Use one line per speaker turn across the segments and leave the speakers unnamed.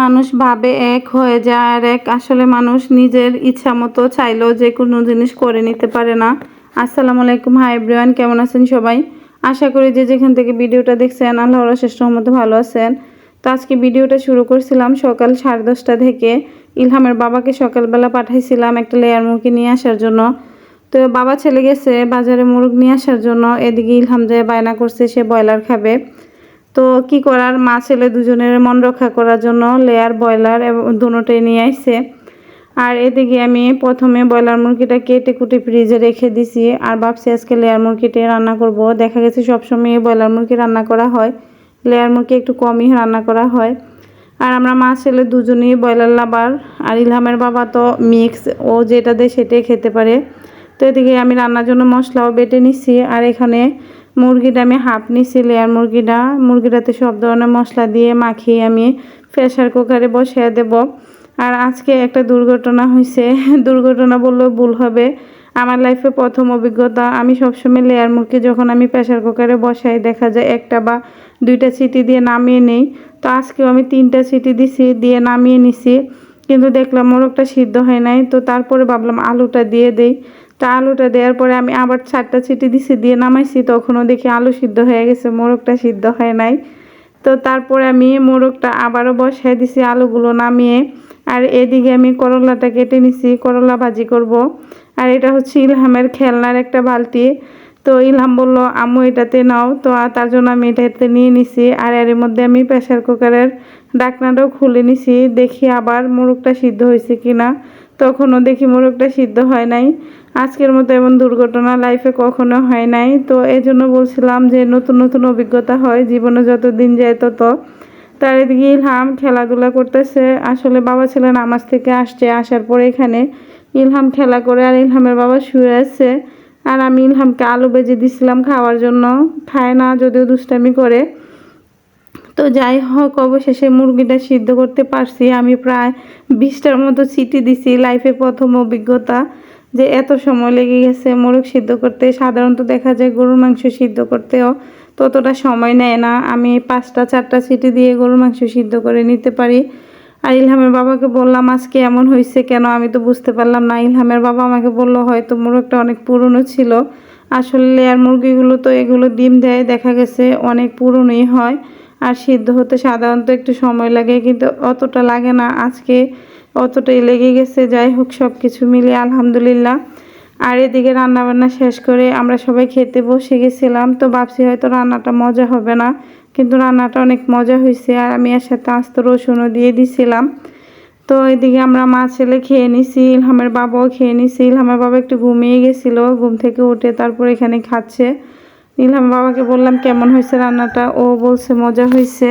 মানুষ ভাবে এক হয়ে যায় আর এক। আসলে মানুষ নিজের ইচ্ছা মতো চাইলেও যে কোনো জিনিস করে নিতে পারে না। আসসালামু আলাইকুম। হাই এভরিওয়ান, কেমন আছেন সবাই? আশা করি যে যেখান থেকে ভিডিওটা দেখছেন আল্লাহর অশেষ মতো ভালো আছেন। তো আজকে ভিডিওটা শুরু করছিলাম সকাল সাড়ে দশটা থেকে। ইলহামের বাবাকে সকালবেলা পাঠাইছিলাম একটা লেয়ার মুরগি নিয়ে আসার জন্য। তো বাবা ছেলে গেছে বাজারে মুরগ নিয়ে আসার জন্য। এদিকে ইলহাম যে বায়না করছে, সে ব্রয়লার খাবে। তো কি করার? মা, ছেলে দুজনের মন রক্ষা করার জন্য লেয়ার ব্রয়লার এবং, দুটোই নিয়ে আসছে। আর এদিকে আমি প্রথমে ব্রয়লার মুরগিটা কেটে কুটে ফ্রিজে রেখে দিছি। আর ভাবছি আজকে লেয়ার মুরগিটা রান্না করব। দেখা গেছে সবসময় ব্রয়লার মুরগি রান্না করা হয়। লেয়ার মুরগি একটু কমই রান্না করা হয়। আর আমরা মা, ছেলে দুজনেই ব্রয়লার লাবার আর ইলহামের বাবা তো মিক্স ও যেটা দেয় সেটাই খেতে পারে। তো এদিকে আমি রান্নার জন্য মশলাও বেটে নিচ্ছি আর এখানে মুরগিটা আমি হাফ নিছি লেয়ার মুরগিটা, মুরগিটাতে সব ধরনের মশলা দিয়ে মাখিয়ে আমি প্রেশার কুকারে বসিয়ে দেব। আর আজকে একটা দুর্ঘটনা হয়েছে দুর্ঘটনা বললেও ভুল হবে। আমার লাইফে প্রথম অভিজ্ঞতা, আমি সবসময় লেয়ার মুরগি যখন আমি প্রেশার কুকারে বসাই, দেখা যায় একটা বা দুইটা সিটি দিয়ে নামিয়ে নেই। তো আজকেও আমি তিনটা সিটি দিছি, দিয়ে নামিয়ে নিছি। কিন্তু দেখলাম মোরগটা সিদ্ধ হয় নাই। তো তারপরে ভাবলাম আলুটা দিয়ে দেই। তা আলুটা দেওয়ার পরে আমি আবার চারটা ছিটি দিছি, দিয়ে নামাইছি। তখনও দেখি আলু সিদ্ধ হয়ে গেছে, মোরগটা সিদ্ধ হয় নাই। তো তারপরে আমি মোরগটা আবারও বসাই দিছি আলুগুলো নামিয়ে। আর এদিকে আমি করলাটা কেটে নিছি, করলা ভাজি করব। আর এটা হচ্ছে ইলহামের খেলনার একটা বালতি। তো ইলহাম বলল, আম্মু, এটাতে নাও। তো তার জন্য আমি এটাতে নিয়ে নিছি। আর এর মধ্যে আমি প্রেশার কুকারের ডাকনাটাও খুলে নিছি। দেখি আবার মোরগটা সিদ্ধ হয়েছে কিনা। তখনও দেখি মোরগটা সিদ্ধ হয় নাই। আজকের মতো এমন দুর্ঘটনা লাইফে কখনো হয় নাই। তো এই জন্য বলছিলাম যে নতুন নতুন অভিজ্ঞতা হয়, জীবনে যত দিন যায় তত। তার এদিকে ইলহাম খেলাধুলা করতেছে। আসলে বাবা ছেলে নামাজ থেকে আসছে, আসার পরে এখানে ইলহাম খেলা করে আর ইলহামের বাবা শুয়ে আছে। আর আমি ইলহামকে আলু বেজে দিছিলাম খাওয়ার জন্য। খায় না, যদিও দুষ্টামি করে। তো যাই হোক, অবশেষে মুরগিটা সিদ্ধ করতে পারছি। আমি প্রায় বিশটার মতো চিটি দিছি লাইফে প্রথম অভিজ্ঞতা। যে এত সময় লেগে গেছে, মোরগ সিদ্ধ করতে। সাধারণত দেখা যায় গরুর মাংস সিদ্ধ করতেও ততটা সময় নেয় না। আমি পাঁচটা, চারটা সিটি দিয়ে গরুর মাংস সিদ্ধ করে নিতে পারি। আর ইলহামের বাবাকে বললাম, আজকে এমন হয়েছে কেন? আমি তো বুঝতে পারলাম না। ইলহামের বাবা আমাকে বলল, হয়তো মোরগটা অনেক পুরনো ছিল। আসলে আর মুরগিগুলো তো এগুলো ডিম দেয়, দেখা গেছে অনেক পুরনোই হয়। আর সিদ্ধ হতে সাধারণত একটু সময় লাগে, কিন্তু অতটা লাগে না। আজকে অতটাই লেগে গেছে। যাই হোক সব কিছু মিলে আলহামদুলিল্লাহ। আর এদিকে রান্নাবান্না শেষ করে আমরা সবাই খেতে বসে গেছিলাম। তো ভাবছি হয়তো রান্নাটা মজা হবে না, কিন্তু রান্নাটা অনেক মজা হয়েছে। আর আমি এর সাথে আস্ত রসুনও দিয়ে দিছিলাম। তো এদিকে আমরা মা ছেলে খেয়ে নিছি, ইলহামের বাবাও খেয়ে নিছি। ইলহামের বাবা একটু ঘুমিয়ে গেছিল, ঘুম থেকে উঠে তারপর এখানে খাচ্ছে। ইলহাম বাবাকে বললাম কেমন হয়েছে রান্নাটা? ও বলছে মজা হয়েছে।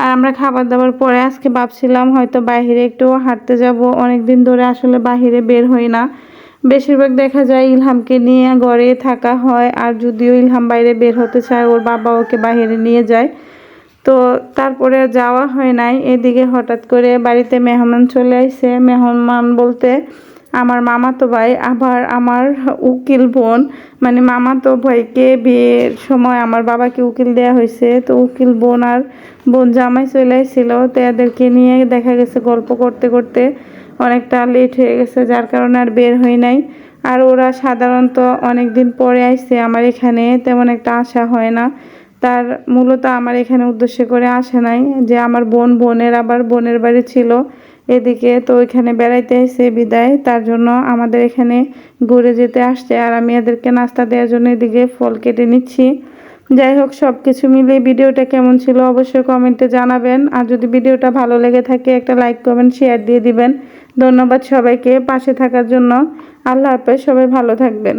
আর আমরা খাবার দাবার পরে আজকে ভাবছিলাম হয়তো বাহিরে একটু হাঁটতে যাব। অনেক দিন ধরে আসলে বাহিরে বের হই না। বেশিরভাগ দেখা যায় ইলহামকে নিয়ে ঘরে থাকা হয়, আর যদিও ইলহাম বাইরে বের হতে চায়, ওর বাবা ওকে বাহিরে নিয়ে যায়। তো তারপরে যাওয়া হয় নাই। এদিকে হঠাৎ করে বাড়িতে মেহমান চলে আসছে মেহমান বলতে আমার মামাতো ভাই, আবার আমার উকিল বোন। মানে মামাতো ভাইকে বিয়ের সময় আমার বাবাকে উকিল দেওয়া হয়েছে। তো উকিল বোন আর বোন জামাই চলে এসেছিল তো এদেরকে নিয়ে দেখা গেছে গল্প করতে করতে অনেকটা লেট হয়ে গেছে, যার কারণে আর বের হই নাই। আর ওরা সাধারণত অনেক দিন পরে আসছে আমার এখানে, তেমন একটা আশা হয় না। তার মূলত আমার এখানে উদ্দেশ্য করে আসে নাই যে আমার বোন বোনের আবার বোনের বাড়ি ছিল। এদিকে তো ওইখানে বেড়াইতে এসে বিদায়, তার জন্য আমাদের এখানে ঘুরে যেতে আসছে আর আমি এদেরকে নাস্তা দেওয়ার জন্য এদিকে ফল কেটে নিচ্ছি। যাই হোক সব কিছু মিলিয়ে ভিডিওটা কেমন ছিল অবশ্যই কমেন্টে জানাবেন। আর যদি ভিডিওটা ভালো লেগে থাকে, একটা লাইক, কমেন্ট, শেয়ার দিয়ে দিবেন। ধন্যবাদ সবাইকে পাশে থাকার জন্য। আল্লাহ হাফেজ, সবাই ভালো থাকবেন।